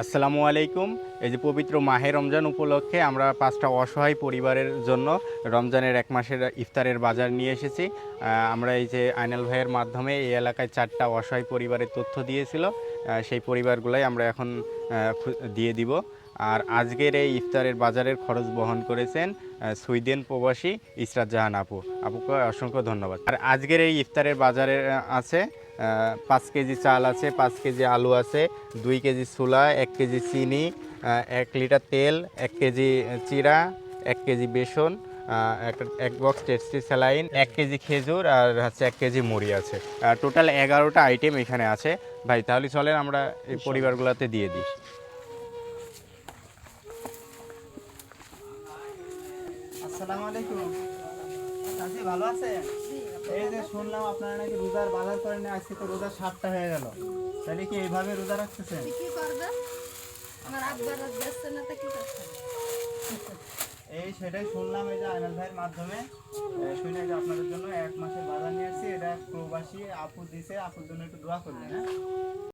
আসসালামু আলাইকুম। এই যে পবিত্র মাহে রমজান উপলক্ষে আমরা পাঁচটা অসহায় পরিবারের জন্য রমজানের এক মাসের ইফতারের বাজার নিয়ে এসেছি। আমরা এই যে আইনাল ভাইয়ের মাধ্যমে এই এলাকায় চারটা অসহায় পরিবারের তথ্য দিয়েছিল। সেই পরিবারগুলাই আমরা এখন দিয়ে দিব। আর আজকের এই ইফতারের বাজারের খরচ বহন করেছেন সুইডেন প্রবাসী ইসরাত জাহান আপু। আপুকে অসংখ্য ধন্যবাদ। আর আজকের এই ইফতারের বাজারে আছে পাঁচ কেজি চাল আছে পাঁচ কেজি আলু আছে দুই কেজি ছোলা এক কেজি চিনি এক লিটার তেল এক কেজি চিরা এক কেজি বেসন এক বক্স টেস্টি স্যালাইন এক কেজি খেজুর আর হচ্ছে এক কেজি মুড়ি আছে। আর টোটাল এগারোটা আইটেম এখানে আছে। ভাই তাহলে চলেন আমরা এই পরিবারগুলোতে দিয়ে দিই। আসসালামু আলাইকুম। ভালো আছে এই যে শুনলাম আপনারা নাকি রোজার বাজার করেন আজকে তো রোজার সাতটা হয়ে গেল। তাহলে কি এইভাবে রোজা রাখতেছেন? কি করবে? আমার আব্বার রাত যাচ্ছে না তা কি করছে এই সেটাই শুনলাম এই যে আয়নাল ভাইয়ের মাধ্যমে। শুনে যে আপনাদের জন্য এক মাসের বাজার নিয়ে আসছি এটা প্রবাসী আপু দিছে আপুর জন্য একটু দোয়া করবেন হ্যাঁ?